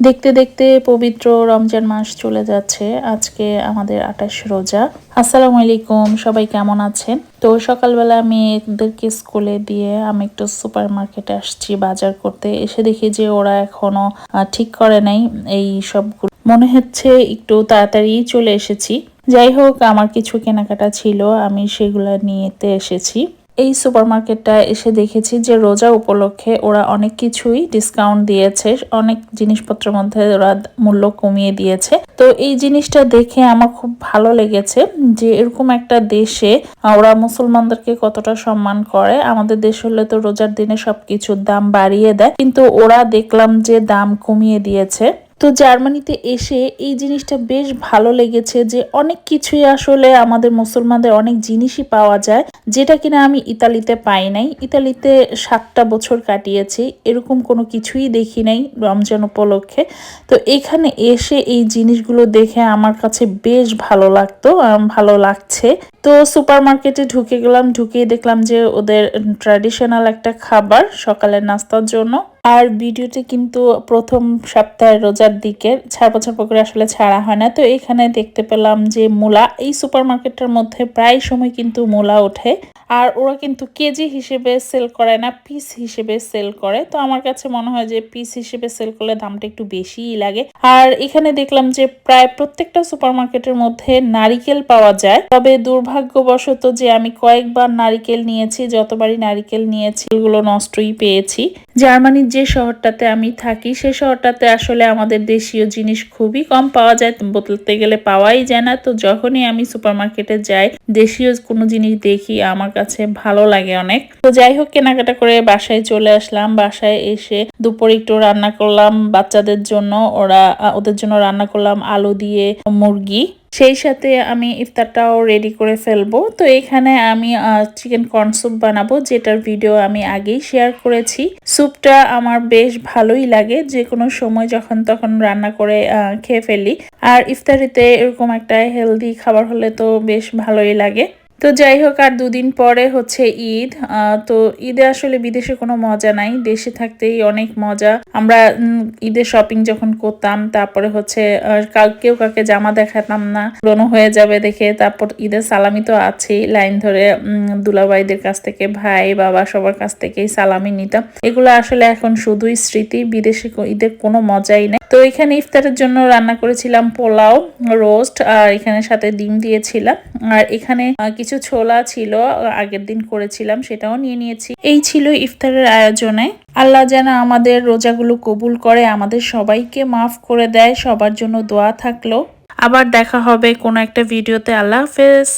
দেখতে দেখতে পবিত্র রমজান মাস চলে যাচ্ছে। আজকে আমাদের আঠাশ রোজা। আসসালামু আলাইকুম, সবাই কেমন আছেন? তো সকালবেলা আমি এদেরকে স্কুলে দিয়ে আমি একটু সুপার মার্কেটে আসছি বাজার করতে। এসে দেখি যে ওরা এখনও ঠিক করে নাই এই সবগুলো। মনে হচ্ছে একটু তাড়াতাড়ি চলে এসেছি। যাই হোক, আমার কিছু কেনাকাটা ছিল, আমি সেগুলো নিয়েতে এসেছি। এই সুপারমার্কেটটা এসে দেখেছি যে রোজা উপলক্ষে ওরা অনেক কিছুই ডিসকাউন্ট দিয়েছে, অনেক জিনিসপত্রের মধ্যে ওরা মূল্য কমিয়ে দিয়েছে। তো এই জিনিসটা দেখে আমার খুব ভালো লেগেছে যে এরকম একটা দেশে ওরা মুসলমানদেরকে কতটা সম্মান করে। আমাদের দেশ হলে তো রোজার দিনে সবকিছুর দাম বাড়িয়ে দেয়। কিন্তু ওরা দেখলাম যে দাম কমিয়ে দিয়েছে। তো জার্মানিতে এসে এই জিনিসটা বেশ ভালো লেগেছে যে অনেক কিছুই আসলে আমাদের মুসলমানদের অনেক জিনিসই পাওয়া যায়, যেটা কিনা আমি ইতালিতে পাই নাই। ইতালিতে সাতটা বছর কাটিয়েছি, এরকম কোনো কিছুই দেখি নাই রমজান উপলক্ষে। তো এখানে এসে এই জিনিসগুলো দেখে আমার কাছে বেশ ভালো লাগতো ভালো লাগছে। তো সুপার মার্কেটে ঢুকে গেলাম, ঢুকেই দেখলাম যে ওদের ট্র্যাডিশনাল একটা খাবার সকালের নাস্তার জন্য। আর ভিডিওটি কিন্তু প্রথম সপ্তাহের রোজার দিকে ছাড় ছাড় করে আসলে ছাড়া হয় না। তো এখানে দেখতে পেলাম যে মূলা, এই সুপার মার্কেটের মধ্যে প্রায় সময় কিন্তু মূলা ওঠে। আর ওরা কিন্তু কেজি হিসেবে সেল করে না, পিস হিসেবে সেল করে। তো আমার কাছে মনে হয় যে পিস হিসেবে সেল করলে দামটা একটু বেশিই লাগে। আর এখানে দেখলাম যে প্রায় প্রত্যেকটা সুপার মার্কেটের মধ্যে নারিকেল পাওয়া যায়। তবে দুর্ভাগ্যবশত যে আমি কয়েকবার নারিকেল নিয়েছি, যতবারই নারিকেল নিয়েছি, এগুলো নষ্টই পেয়েছি। জার্মানির যে শহরটাতে আমি থাকি, সে শহরটাতে আসলে আমাদের দেশীয় জিনিস খুবই কম পাওয়া যায়। বলতে গেলে পাওয়াই যায় না। তো যখনই আমি সুপার মার্কেটে যাই, দেশীয় কোনো জিনিস দেখি, আমার কাছে ভালো লাগে অনেক। তো যাই হোক, কেনাকাটা করে বাসায় চলে আসলাম। বাসায় এসে দুপুরে একটু রান্না করলাম বাচ্চাদের জন্য। ওরা ওদের জন্য রান্না করলাম আলু দিয়ে মুরগি। সেই সাথে আমি ইফতারটাও রেডি করে ফেলব। তো এখানে আমি চিকেন কর্ন স্যুপ বানাবো, যেটার ভিডিও আমি আগেই শেয়ার করেছি। স্যুপটা আমার বেশ ভালোই লাগে যে কোনো সময় যখন তখন রান্না করে খেয়ে ফেলি। আর ইফতারিতে এরকম একটা হেলদি খাবার হলে তো বেশ ভালোই লাগে। তো যাই হোক, আর দুদিন পরে হচ্ছে ঈদ। তো ঈদে আসলে বিদেশে কোনো মজা নাই। দেশে থাকতেই অনেক মজা। আমরা ঈদের শপিং যখন করতাম, তারপরে হচ্ছে কেউ কাউকে জামা দেখাতাম না। পুরনো হয়ে যাবে দেখে তারপর ঈদের সালামি তো আছেই। লাইন ধরে দুলাভাইদের কাছ থেকে, ভাই, বাবা সবার কাছ থেকেই সালামি নিতাম। এগুলো আসলে এখন শুধুই স্মৃতি। বিদেশে ঈদের কোনো মজাই নেই। তো এখানে ইফতারের জন্য রান্না করেছিলাম পোলাও রোস্ট আর এখানে সাথে ডিম দিয়েছিলাম। আর এখানে কিছু ছোলা ছিল আগের দিন করেছিলাম, সেটাও নিয়ে নিয়েছি। এই ছিল ইফতারের আয়োজনে। আল্লাহ যেন আমাদের রোজাগুলো কবুল করে, আমাদের সবাইকে মাফ করে দেয়, সবার জন্য দোয়া থাকল। আবার দেখা হবে কোনো একটা ভিডিওতে। আল্লাহ হাফেজ।